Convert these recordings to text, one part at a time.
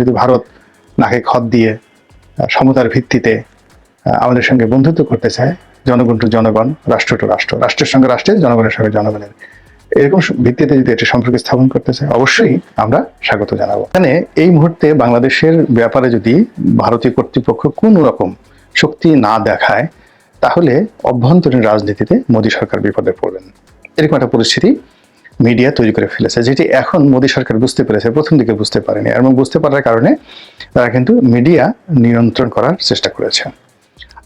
যদি ভারত নাকে খত দিয়ে সমতার ভিত্তিতে আমাদের সঙ্গে বন্ধুত্ব করতে চায়, জনগণ টু জনগণ, রাষ্ট্র টু রাষ্ট্র, রাষ্ট্রের সঙ্গে রাষ্ট্রের, জনগণের সঙ্গে জনগণের, এরকম ভিত্তিতে যদি এটা সম্পর্ক স্থাপন করতে চায়, অবশ্যই আমরা স্বাগত জানাব। এখানে এই মুহূর্তে বাংলাদেশের ব্যাপারে যদি ভারতীয় কর্তৃপক্ষ কোন রকম শক্তি না দেখায়, তাহলে অভ্যন্তরীণ রাজনীতিতে মোদী সরকার বিপদে পড়বেন। এরকম একটা পরিস্থিতি মিডিয়া তৈরি করে ফেলেছে যেটি এখন মোদী সরকার বুঝতে পেরেছে প্রথম দিকে বুঝতে পারেনি এবং বুঝতে পারার কারণে তারা কিন্তু মিডিয়া নিয়ন্ত্রণ করার চেষ্টা করেছে।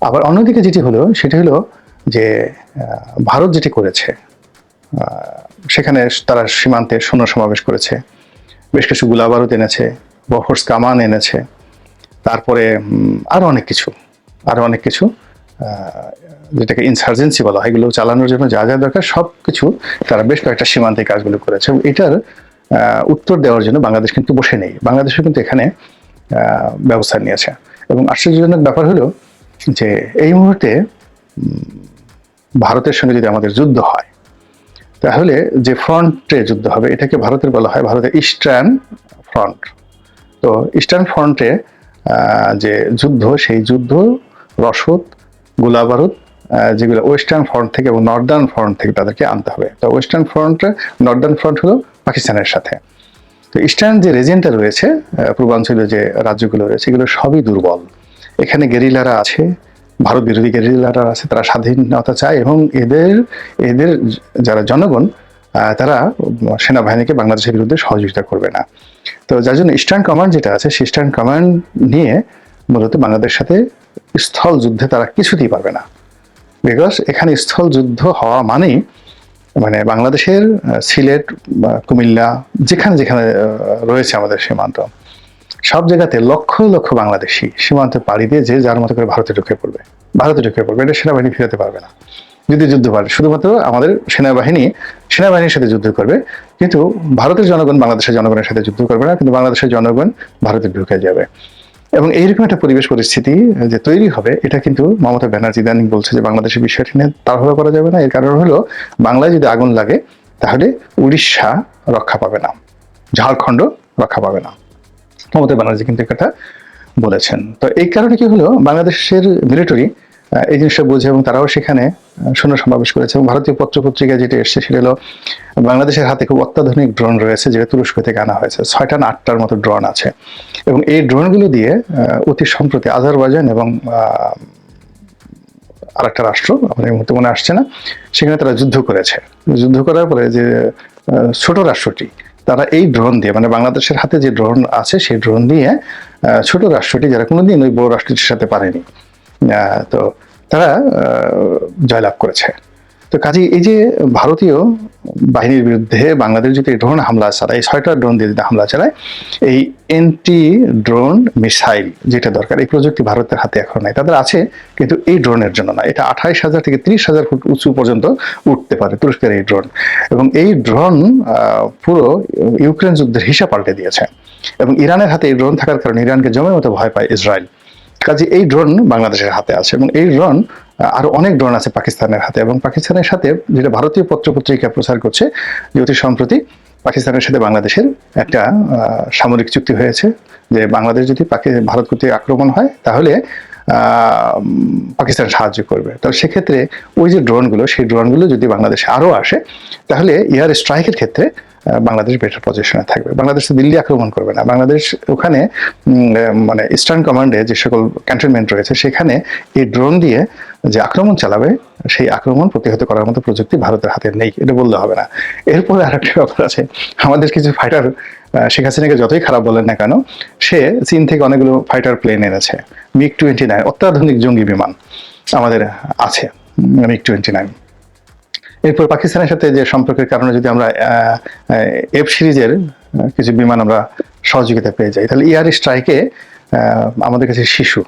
আবার অন্যদিকে যেটি হলো সেটি হলো যে ভারত যেটি করেছে সেখানে তারা সীমান্তে সৈন্য সমাবেশ করেছে বেশ কিছু গোলাবারুদ এনেছে বফোর্স কামান এনেছে তারপরে উম, আরও অনেক কিছু আরও অনেক কিছু যেটাকে ইনসার্জেন্সি বলা হয়, এগুলো চালানোর জন্য যা যা দরকার, সব কিছু তারা বেশ কয়েকটা সীমান্তে কাজগুলো করেছে। এবং এটার উত্তর দেওয়ার জন্য বাংলাদেশ কিন্তু বসে নেই। বাংলাদেশও কিন্তু এখানে ব্যবস্থা নিয়েছে। এবং আশ্চর্যজনক ব্যাপার হলো যে এই মুহূর্তে ভারতের সঙ্গে যদি আমাদের যুদ্ধ হয়, তাহলে যে ফ্রন্টে যুদ্ধ হবে, এটাকে ভারতের বলা হয় ভারতের ইস্টার্ন ফ্রন্ট। তো ইস্টার্ন ফ্রন্টে যে যুদ্ধ, সেই যুদ্ধ, রসদ গোলাবারুদ আহ, যেগুলো ওয়েস্টার্ন ফ্রন্ট থেকে এবং নর্দার্ন ফ্রন্ট থেকে তাদেরকে আনতে হবে। তো ওয়েস্টার্ন ফ্রন্ট নর্দার্ন ফ্রন্ট হলো পাকিস্তানের সাথে। তো ইস্টার্ন যে রেজেন্টটা রয়েছে পূর্বাঞ্চলীয় যে রাজ্যগুলো রয়েছে এগুলো সবই দুর্বল। এখানে গেরিলারা আছে ভারত বিরোধী গেরিলারা আছে তারা স্বাধীনতা চায় এবং এদের এদের যারা জনগণ তারা সেনাবাহিনীকে বাংলাদেশের বিরুদ্ধে সহযোগিতা করবে না। তো যার জন্য ইস্টার্ন কমান্ড যেটা আছে সেই ইস্টার্ন কমান্ড নিয়ে মূলত বাংলাদেশের সাথে স্থল যুদ্ধে তারা কিছুতেই পারবে না। বিকজ এখানে স্থল যুদ্ধ হওয়া মানেই মানে বাংলাদেশের সিলেট কুমিল্লা যেখানে যেখানে রয়েছে আমাদের সীমান্ত, সব জায়গাতে লক্ষ লক্ষ বাংলাদেশি সীমান্তে পাড়ি দিয়ে যে যার মতো করে ভারতে ঢুকে পড়বে, ভারতে ঢুকে পড়বে, এটা সেনাবাহিনী ফিরাতে পারবে না। যদি যুদ্ধ পারে, শুধুমাত্র আমাদের সেনাবাহিনী, সেনাবাহিনীর সাথে যুদ্ধ করবে, কিন্তু ভারতের জনগণ বাংলাদেশের জনগণের সাথে যুদ্ধ করবে না, কিন্তু বাংলাদেশের জনগণ ভারতে ঢুকে যাবে। এবং এইরকম একটা পরিবেশ পরিস্থিতি যে তৈরি হবে, এটা কিন্তু মমতা ব্যানার্জি ইদানিং বলছে যে বাংলাদেশের বিষয়টি নিয়ে তাড়াহুড়ো করা যাবে না। এর কারণ হলো, বাংলায় যদি আগুন লাগে, তাহলে উড়িষ্যা রক্ষা পাবে না, ঝাড়খণ্ড রক্ষা পাবে না। মমতা ব্যানার্জি কিন্তু কথা বলেছেন। তো এই কারণে কি হলো, বাংলাদেশের মিলিটারি এই জিনিসটা বুঝে এবং তারাও সেখানে সৈন্য সমাবেশ করেছে এবং ভারতীয় পত্র পত্রিকা যেটা এসছে সেটা হলো, বাংলাদেশের হাতে খুব অত্যাধুনিক ড্রোন রয়েছে, যেটা তুরস্ক থেকে আনা হয়েছে। ছয়টা না আটটার মতো ড্রোন আছে। এবং এই ড্রোনগুলো দিয়ে অতি সম্প্রতি আজারবাইজান এবং আরেকটা রাষ্ট্র আমার এই মুহূর্তে মনে আসছে না, সেখানে তারা যুদ্ধ করেছে। যুদ্ধ করার পরে যে ছোট রাষ্ট্রটি, তারা এই ড্রোন দিয়ে মানে বাংলাদেশের হাতে যে ড্রোন আছে, সেই ড্রোন দিয়ে ছোট রাষ্ট্রটি, যারা কোনোদিন ওই বড় রাষ্ট্রটির সাথে পারেনি তো তারা জয়লাভ করেছে। তো কাজে এই যে ভারতীয় বাহিনীর বিরুদ্ধে বাংলাদেশ যদি ড্রোন হামলা চালায় এই ছয়টা ড্রোন দিয়ে হামলা চালায়, এই এন্টি ড্রোন মিসাইল যেটা দরকার, এই প্রযুক্তি ভারতের হাতে এখন নাই। তাদের আছে, কিন্তু এই ড্রোনের জন্য না। এটা আঠাইশ হাজার থেকে ত্রিশ হাজার ফুট উঁচু পর্যন্ত উঠতে পারে, তুরস্কের এই ড্রোন। এবং এই ড্রোন পুরো ইউক্রেন যুদ্ধের হিসাব পাল্টে দিয়েছে। এবং ইরানের হাতে এই ড্রোন থাকার কারণে ইরানকে জমের মতো ভয় পায় ইসরায়েল। কাজে এই ড্রোন বাংলাদেশের হাতে আছে এবং এই ড্রোন আহ, আরও অনেক ড্রোন আছে পাকিস্তানের হাতে এবং পাকিস্তানের সাথে যেটা ভারতীয় পত্রপত্রিকা প্রচার করছে যে অতি সম্প্রতি পাকিস্তানের সাথে বাংলাদেশের একটা সামরিক চুক্তি হয়েছে যে বাংলাদেশ যদি ভারত কর্তৃক আক্রমণ হয় তাহলে পাকিস্তান সাহায্য করবে। তো সেক্ষেত্রে ওই যে ড্রোনগুলো সেই ড্রোনগুলো যদি বাংলাদেশে আরও আসে তাহলে এয়ার স্ট্রাইকের ক্ষেত্রে বাংলাদেশ বেটার পজিশনে থাকবে। বাংলাদেশ দিল্লি আক্রমণ করবে না। বাংলাদেশ ওখানে মানে ইস্টার্ন কমান্ডে যে সকল ক্যান্টনমেন্ট রয়েছে, সেখানে এই ড্রোন দিয়ে যে আক্রমণ চালাবে, সেই আক্রমণ প্রতিহত করার মতো প্রযুক্তি ভারতের হাতে নেই। এটা বললে হবে না। এরপরে আরেকটা ব্যাপার আছে। আমাদের কিছু ফাইটার শেখ হাসিনাকে যতই খারাপ বলেন না কেন, সে চীন থেকে অনেকগুলো ফাইটার প্লেন এনেছে। মিগ টোয়েন্টি নাইন অত্যাধুনিক জঙ্গি বিমান আমাদের আছে। মিগ টোয়েন্টি নাইন এরপর পাকিস্তানের সাথে যে সম্পর্কের কারণে যদি আমরা এফ সিরিজের কিছু বিমান আমরা সহযোগিতা পেয়ে যাই, তাহলে ইয়ার স্ট্রাইকে আমাদের কাছে শিশু।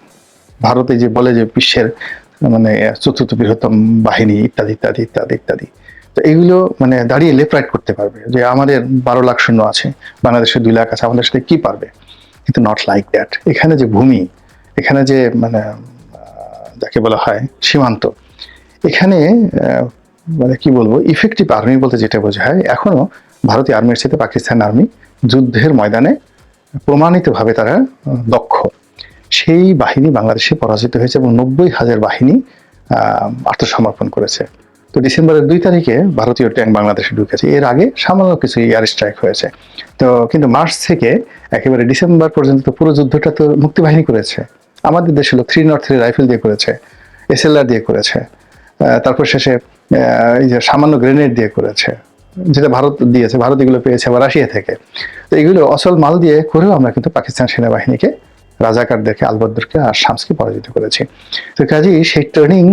ভারতে যে বলে যে বিশ্বের মানে চতুর্থ বৃহত্তম বাহিনী, ইত্যাদি ইত্যাদি ইত্যাদি ইত্যাদি। তো এগুলো মানে দাঁড়িয়ে লেফট রাইট করতে পারবে যে আমাদের বারো লাখ শূন্য আছে, বাংলাদেশের দুই লাখ আছে, আমাদের সাথে কি পারবে? কিন্তু নট লাইক দ্যাট এখানে যে ভূমি, এখানে যে মানে যাকে বলা হয় সীমান্ত, এখানে মানে কি বলব ইফেক্টিভ আর্মি বলতে যেটা বোঝায়, এখনও ভারতীয় আর্মির সাথে পাকিস্তান আর্মি যুদ্ধের ময়দানে প্রমাণিতভাবে তারা দক্ষ। সেই বাহিনী বাংলাদেশে পরাজিত হয়েছে এবং নব্বই হাজার বাহিনী আত্মসমর্পণ করেছে। তো ডিসেম্বরের দুই তারিখে ভারতীয় ট্যাঙ্ক বাংলাদেশে ঢুকেছে। এর আগে সামান্য কিছু এয়ার স্ট্রাইক হয়েছে। তো কিন্তু মার্চ থেকে একেবারে ডিসেম্বর পর্যন্ত তো পুরো যুদ্ধটা তো মুক্তিবাহিনী করেছে। আমাদের দেশে হলো থ্রি নট থ্রি রাইফেল দিয়ে করেছে এসএলআর দিয়ে করেছে। তারপর শেষে এই যে সামান্য গ্রেনেড দিয়ে করেছে, যেটা ভারত দিয়েছে, ভারত এগুলো পেয়েছে বা রাশিয়া থেকে। তো এগুলো অসল মাল দিয়ে করেও আমরা কিন্তু পাকিস্তান সেনাবাহিনীকে রাজাকারদেরকে আলবদরকে আর শামসকে পরাজিত করেছি। তো কাজেই সেই ট্রেনিং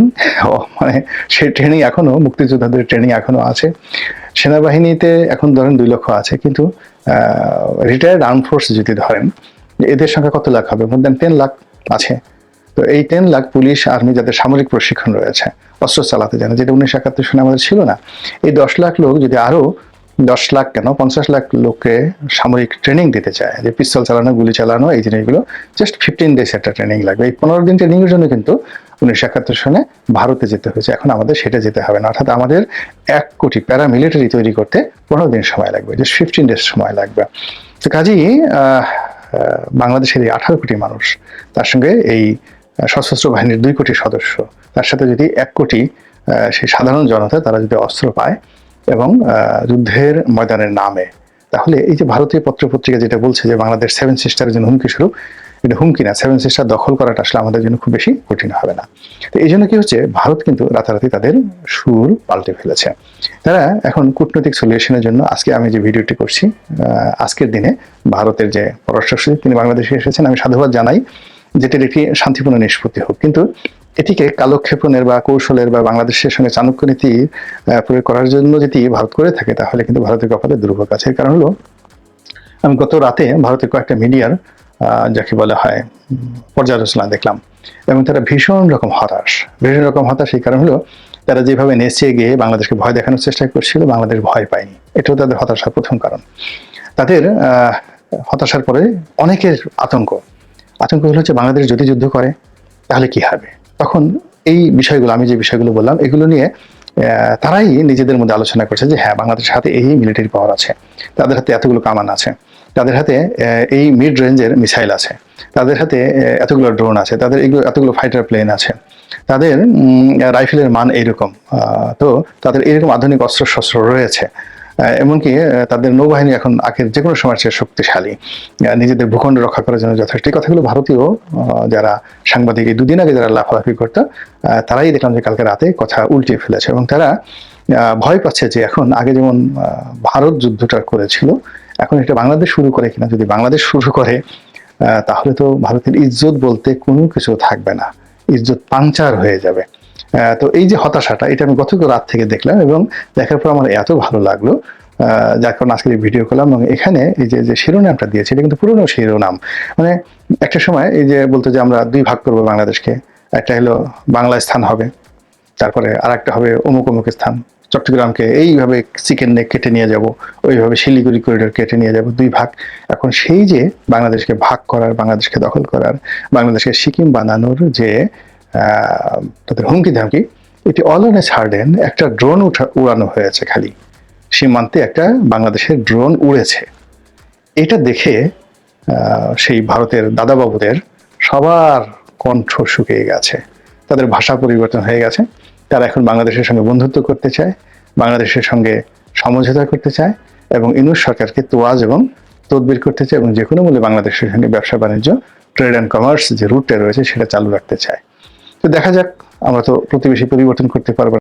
মানে সেই ট্রেনিং এখনও, মুক্তিযোদ্ধাদের ট্রেনিং এখনও আছে। সেনাবাহিনীতে এখন ধরেন দুই লক্ষ আছে, কিন্তু রিটায়ার্ড আর্ম ফোর্স যদি ধরেন, এদের সংখ্যা কত লাখ হবে? মোর দেন টেন লাখ আছে। তো এই টেন লাখ পুলিশ, আর্মি যাদের সামরিক প্রশিক্ষণ রয়েছে, অস্ত্র চালাতে জানে, যেটা উনিশশো একাত্তর সনে আমাদের ছিল না, এই দশ লাখ লোক যদি আরও দশ লাখ কেন, পঞ্চাশ লাখ লোককে সামরিক ট্রেনিং দিতে চায়, যে পিস্তল চালানো, গুলি চালানো, এই জিনিসগুলো জাস্ট ফিফটিন ডেজ একটা ট্রেনিং লাগবে। এই পনেরো দিন ট্রেনিং এর জন্য কিন্তু উনিশশো একাত্তর সনে ভারতে যেতে হয়েছে, এখন আমাদের সেটা যেতে হবে না। অর্থাৎ আমাদের এক কোটি প্যারামিলিটারি তৈরি করতে পনেরো দিন সময় লাগবে জাস্ট ফিফটিন ডেজ সময় লাগবে। তো কাজেই বাংলাদেশের এই আঠারো কোটি মানুষ, তার সঙ্গে এই সশস্ত্র বাহিনীর দুই কোটি সদস্য। তার সাথে যদি এক কোটি সেই সাধারণ জনতা, তারা যদি অস্ত্র পায় এবং যুদ্ধের ময়দানের নামে, তাহলে এই যে ভারতীয় পত্রপত্রিকা যেটা বলছে যে বাংলাদেশ সেভেন সিস্টারের জন্য হুমকি স্বরূপ, এটা হুমকি না। সেভেন সিস্টার দখল করাটা আসলে আমাদের জন্য খুব বেশি কঠিন হবে না। তো এই জন্য কি হচ্ছে, ভারত কিন্তু রাতারাতি তাদের সুর পাল্টে ফেলেছে। তারা এখন কূটনৈতিক সলিউশনের জন্য, আজকে আমি যে ভিডিওটি করছি আজকের দিনে ভারতের যে পররাষ্ট্র সচিব, তিনি বাংলাদেশে এসেছেন। আমি সাধুবাদ জানাই। যেটির একটি শান্তিপূর্ণ নিষ্পত্তি হোক। কিন্তু এটিকে কালক্ষেপণের বা কৌশলের বা বাংলাদেশের সঙ্গে চাণক্য নীতি প্রয়োগ করার জন্য যদি ভারত করে থাকে, তাহলে কিন্তু ভারতের কপালে দুর্ভোগ আছে। কারণ হলো, আমি গত রাতে ভারতের কয়েকটা মিডিয়ার যাকে বলা হয়, পর্যালোচনা দেখলাম, এবং তারা ভীষণ রকম হতাশ। ভীষণ রকম হতাশ এই কারণ হলো, তারা যেভাবে নেচে গিয়ে বাংলাদেশকে ভয় দেখানোর চেষ্টা করছিল, বাংলাদেশ ভয় পায়নি। এটাও তাদের হতাশার প্রথম কারণ। তাদের হতাশার পরে অনেকের আতঙ্ক। আতঙ্ক হলো যে, বাংলাদেশ যদি যুদ্ধ করে, তাহলে কি হবে? তখন এই বিষয়গুলো, আমি যে বিষয়গুলো বললাম, এগুলো নিয়ে তারাই নিজেদের মধ্যে আলোচনা করছে যে হ্যাঁ বাংলাদেশের হাতে এই মিলিটারি পাওয়ার আছে। তাদের হাতে এতগুলো কামান আছে। তাদের হাতে এই মিড রেঞ্জের মিসাইল আছে। তাদের হাতে এতগুলো ড্রোন আছে। তাদের এগুলো, এতগুলো ফাইটার প্লেন আছে। তাদের রাইফেলের মান এইরকম। তো তাদের এরকম আধুনিক অস্ত্র শস্ত্র রয়েছে। এমনকি তাদের নৌবাহিনী এখন আগের যে কোনো সময় চেয়ে শক্তিশালী। নিজেদের ভূখণ্ড রক্ষা করার জন্য যথেষ্ট। এই কথাগুলো ভারতীয় যারা সাংবাদিক, এই দুদিন আগে যারা লাফালাফি করতো তারাই দেখলাম যে কালকে রাতে কথা উল্টিয়ে ফেলেছে এবং তারা ভয় পাচ্ছে যে এখন আগে যেমন ভারত যুদ্ধটা করেছিল, এখন এটা বাংলাদেশ শুরু করে কিনা। যদি বাংলাদেশ শুরু করে তাহলে তো ভারতের ইজ্জত বলতে কোনো কিছু থাকবে না। ইজ্জত পাংচার হয়ে যাবে। তো এই যে হতাশাটা, এটা আমি গতকাল রাত থেকে দেখলাম এবং দেখার পর আমার এত ভালো লাগল। যার কারণে আজকে ভিডিও করলাম এবং এখানে এই যে যে শিরোনামটা দিয়েছে, এটা কিন্তু পুরনো শিরোনাম। মানে একটা সময় এই যে বলতো যে আমরা দুই ভাগ করব বাংলাদেশকে, একটা হলো বাংলা স্থান হবে, তারপরে আর একটা হবে অমুক অমুক স্থান। চট্টগ্রামকে এইভাবে চিকেন নেক কেটে নিয়ে যাব, ওইভাবে শিলিগুড়ি করিডোর কেটে নিয়ে যাব দুই ভাগ। এখন সেই যে বাংলাদেশকে ভাগ করার, বাংলাদেশকে দখল করার, বাংলাদেশকে সিকিম বানানোর যে তাদের হুমকি ধামকি। এটি অল অন এ সার্ডেন একটা ড্রোন উঠা, উড়ানো হয়েছে খালি। সীমান্তে একটা বাংলাদেশের ড্রোন উড়েছে। এটা দেখে সেই ভারতের দাদাবাবুদের সবার কণ্ঠ শুকিয়ে গেছে। তাদের ভাষা পরিবর্তন হয়ে গেছে। তারা এখন বাংলাদেশের সঙ্গে বন্ধুত্ব করতে চায়, বাংলাদেশের সঙ্গে সমঝোতা করতে চায় এবং ইনুস সরকারকে তোয়াজ এবং তদবির করতে চায় এবং যে কোনো মূল্যে বাংলাদেশের সঙ্গে ব্যবসা বাণিজ্য ট্রেড অ্যান্ড কমার্স যে রুটটা রয়েছে সেটা চালু রাখতে চায়। দেখা যাক আমরা তো প্রতিবেশী পরিবর্তন করতে পারব।